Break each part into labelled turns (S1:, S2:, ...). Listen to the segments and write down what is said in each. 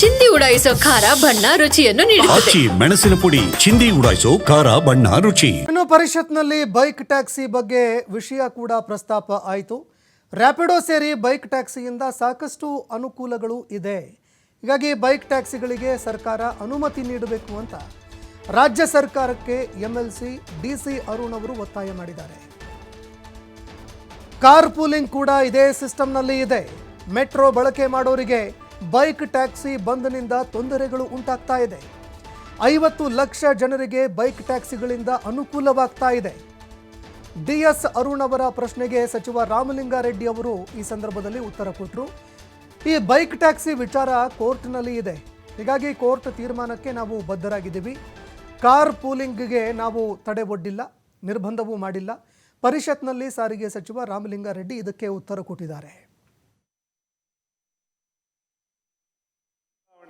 S1: ಚಿಂದಿ ಉಡಾಯಿಸೋ ಖಾರ ಬಣ್ಣ ರುಚಿಯನ್ನು ನೀಡುತ್ತದೆ.
S2: ಆಚಿ ಮೆಣಸಿನ ಪುಡಿ ಚಿಂದಿ ಉಡಾಯಿಸೋ ಖಾರ ಬಣ್ಣ ರುಚಿ.
S3: ಇನ್ನು ಪರಿಷತ್ನಲ್ಲಿ ಬೈಕ್ ಟ್ಯಾಕ್ಸಿ ಬಗ್ಗೆ ವಿಷಯ ಕೂಡ ಪ್ರಸ್ತಾಪ ಆಯಿತು. ರ್ಯಾಪಿಡೋ ಸೇರಿ ಬೈಕ್ ಟ್ಯಾಕ್ಸಿಯಿಂದ ಸಾಕಷ್ಟು ಅನುಕೂಲಗಳು ಇದೆ. ಹೀಗಾಗಿ ಬೈಕ್ ಟ್ಯಾಕ್ಸಿಗಳಿಗೆ ಸರ್ಕಾರ ಅನುಮತಿ ನೀಡಬೇಕು ಅಂತ ರಾಜ್ಯ ಸರ್ಕಾರಕ್ಕೆ MLC L C D C Arun ಅವರು ಒತ್ತಾಯ ಮಾಡಿದ್ದಾರೆ. ಕಾರ್ ಪೂಲಿಂಗ್ ಕೂಡ ಇದೇ ಸಿಸ್ಟಮ್ನಲ್ಲಿ ಇದೆ. ಮೆಟ್ರೋ ಬಳಕೆ ಮಾಡೋರಿಗೆ ಬೈಕ್ ಟ್ಯಾಕ್ಸಿ ಬಂದ್ನಿಂದ ತೊಂದರೆಗಳು ಉಂಟಾಗ್ತಾ ಇದೆ. ಐವತ್ತು ಲಕ್ಷ ಜನರಿಗೆ ಬೈಕ್ ಟ್ಯಾಕ್ಸಿಗಳಿಂದ ಅನುಕೂಲವಾಗ್ತಾ ಇದೆ. ಡಿಎಸ್ ಅರುಣ್ ಅವರ ಪ್ರಶ್ನೆಗೆ ಸಚಿವ ರಾಮಲಿಂಗಾರೆಡ್ಡಿ ಅವರು ಈ ಸಂದರ್ಭದಲ್ಲಿ ಉತ್ತರ ಕೊಟ್ಟರು ಈ ಬೈಕ್ ಟ್ಯಾಕ್ಸಿ ವಿಚಾರ ಕೋರ್ಟ್ನಲ್ಲಿ ಇದೆ. ಹೀಗಾಗಿ ಕೋರ್ಟ್ ತೀರ್ಮಾನಕ್ಕೆ ನಾವು ಬದ್ಧರಾಗಿದ್ದೀವಿ. ಕಾರ್ ಪೂಲಿಂಗ್ಗೆ ನಾವು ತಡೆ ಒಡ್ಡಿಲ್ಲ, ನಿರ್ಬಂಧವೂ ಮಾಡಿಲ್ಲ. ಪರಿಷತ್ನಲ್ಲಿ ಸಾರಿಗೆ ಸಚಿವ ರಾಮಲಿಂಗಾರೆಡ್ಡಿ ಇದಕ್ಕೆ ಉತ್ತರ ಕೊಟ್ಟಿದ್ದಾರೆ.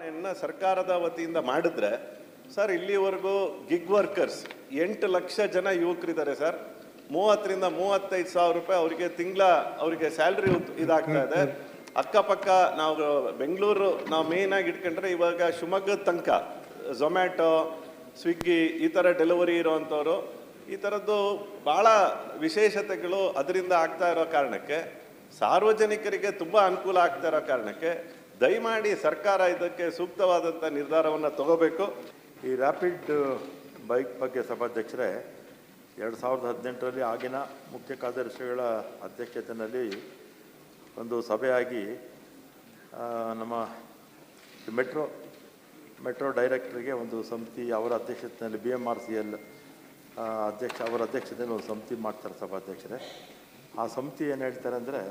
S4: ಚುನಾವಣೆಯನ್ನ ಸರ್ಕಾರದ ವತಿಯಿಂದ ಮಾಡಿದ್ರೆ, ಸರ್, ಇಲ್ಲಿವರೆಗೂ ಗಿಗ್ ವರ್ಕರ್ಸ್ ಎಂಟು ಲಕ್ಷ ಜನ ಯುವಕರಿದ್ದಾರೆ ಸರ್. ಮೂವತ್ತರಿಂದ ಮೂವತ್ತೈದು ಸಾವಿರ ರೂಪಾಯಿ ಅವರಿಗೆ ತಿಂಗಳ ಅವರಿಗೆ ಸ್ಯಾಲ್ರಿ ಇದಾಗ್ತಾ ಇದೆ. ಅಕ್ಕಪಕ್ಕ ನಾವು ಬೆಂಗಳೂರು, ನಾವು ಮೇನ್ ಆಗಿ ಇಟ್ಕೊಂಡ್ರೆ ಇವಾಗ ಶಿವಮೊಗ್ಗದ ತನಕ ಝೊಮ್ಯಾಟೊ ಸ್ವಿಗ್ಗಿ ಈ ಥರ ಡೆಲಿವರಿ ಇರೋವಂಥವ್ರು, ಈ ಥರದ್ದು ಭಾಳ ವಿಶೇಷತೆಗಳು ಅದರಿಂದ ಆಗ್ತಾ ಇರೋ ಕಾರಣಕ್ಕೆ, ಸಾರ್ವಜನಿಕರಿಗೆ ತುಂಬ ಅನುಕೂಲ ಆಗ್ತಾ ಇರೋ ಕಾರಣಕ್ಕೆ ದಯಮಾಡಿ ಸರ್ಕಾರ ಇದಕ್ಕೆ ಸೂಕ್ತವಾದಂಥ ನಿರ್ಧಾರವನ್ನು ತಗೋಬೇಕು.
S5: ಈ ರ್ಯಾಪಿಡ್ ಬೈಕ್ ಬಗ್ಗೆ ಸಭಾಧ್ಯಕ್ಷರೇ, ಎರಡು ಸಾವಿರದ ಹದಿನೆಂಟರಲ್ಲಿ ಆಗಿನ ಮುಖ್ಯ ಕಾರ್ಯದರ್ಶಿಗಳ ಅಧ್ಯಕ್ಷತೆಯಲ್ಲಿ ಒಂದು ಸಭೆಯಾಗಿ ನಮ್ಮ ಮೆಟ್ರೋ ಮೆಟ್ರೋ ಡೈರೆಕ್ಟ್ರಿಗೆ ಒಂದು ಸಮಿತಿ, ಅವರ ಅಧ್ಯಕ್ಷತೆಯಲ್ಲಿ B M R C L ಅಧ್ಯಕ್ಷ, ಅವರ ಅಧ್ಯಕ್ಷತೆಯಲ್ಲಿ ಒಂದು ಸಮಿತಿ ಮಾಡ್ತಾರೆ ಸಭಾಧ್ಯಕ್ಷರೇ. ಆ ಸಮಿತಿ ಏನು ಹೇಳ್ತಾರೆ ಅಂದರೆ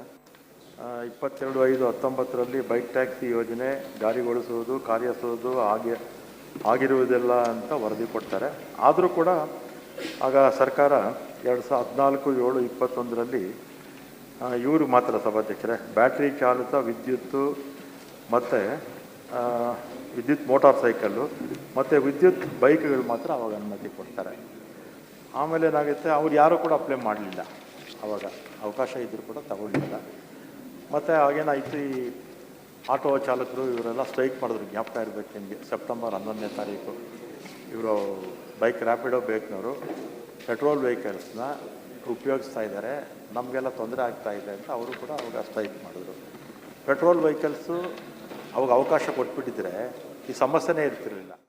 S5: ಇಪ್ಪತ್ತೆರಡು ಐದು ಹತ್ತೊಂಬತ್ತರಲ್ಲಿ ಬೈಕ್ ಟ್ಯಾಕ್ಸಿ ಯೋಜನೆ ಜಾರಿಗೊಳಿಸುವುದು ಕಾರ್ಯಸುವುದು ಹಾಗೆ ಆಗಿರುವುದಿಲ್ಲ ಅಂತ ವರದಿ ಕೊಡ್ತಾರೆ. ಆದರೂ ಕೂಡ ಆಗ ಸರ್ಕಾರ ಎರಡು ಸಾವಿರದ ಹದಿನಾಲ್ಕು, ಏಳು, ಇಪ್ಪತ್ತೊಂದರಲ್ಲಿ ಇವರು ಮಾತ್ರ ಸಭಾಧ್ಯಕ್ಷರೇ, ಬ್ಯಾಟ್ರಿ ಚಾಲಿತ ವಿದ್ಯುತ್ತು ಮತ್ತು ವಿದ್ಯುತ್ ಮೋಟಾರ್ ಸೈಕಲ್ಲು ಮತ್ತು ವಿದ್ಯುತ್ ಬೈಕ್ಗಳು ಮಾತ್ರ ಅವಾಗ ಅನುಮತಿ ಕೊಡ್ತಾರೆ. ಆಮೇಲೆ ಏನಾಗುತ್ತೆ, ಅವ್ರು ಯಾರೂ ಕೂಡ ಅಪ್ಲೈ ಮಾಡಲಿಲ್ಲ. ಅವಾಗ ಅವಕಾಶ ಇದ್ದರೂ ಕೂಡ ತಗೊಳ್ಳಿಲ್ಲ ಮತ್ತು ಆಗೇನಾಯಿತು ಈ ಆಟೋ ಚಾಲಕರು ಇವರೆಲ್ಲ ಸ್ಟ್ರೈಕ್ ಮಾಡಿದ್ರು, ಜ್ಞಾಪಕ ಇರಬೇಕು ನಿಮಗೆ. ಸೆಪ್ಟೆಂಬರ್ ಹನ್ನೊಂದನೇ ತಾರೀಕು. ಇವರು ಬೈಕ್ ರ್ಯಾಪಿಡೋ ಬೇಕ್ನವರು. ಪೆಟ್ರೋಲ್ ವೆಹಿಕಲ್ಸ್ನ ಉಪಯೋಗಿಸ್ತಾ ಇದ್ದಾರೆ ನಮಗೆಲ್ಲ ತೊಂದರೆ ಆಗ್ತಾ ಇದೆ ಅಂತ ಅವರು ಕೂಡ ಅವಾಗ ಸ್ಟ್ರೈಕ್ ಮಾಡಿದ್ರು. ಪೆಟ್ರೋಲ್ ವೆಹಿಕಲ್ಸು ಅವಾಗ ಅವಕಾಶ ಕೊಟ್ಬಿಟ್ಟಿದ್ರೆ ಈ ಸಮಸ್ಯೆನೇ ಇರ್ತಿರಲಿಲ್ಲ.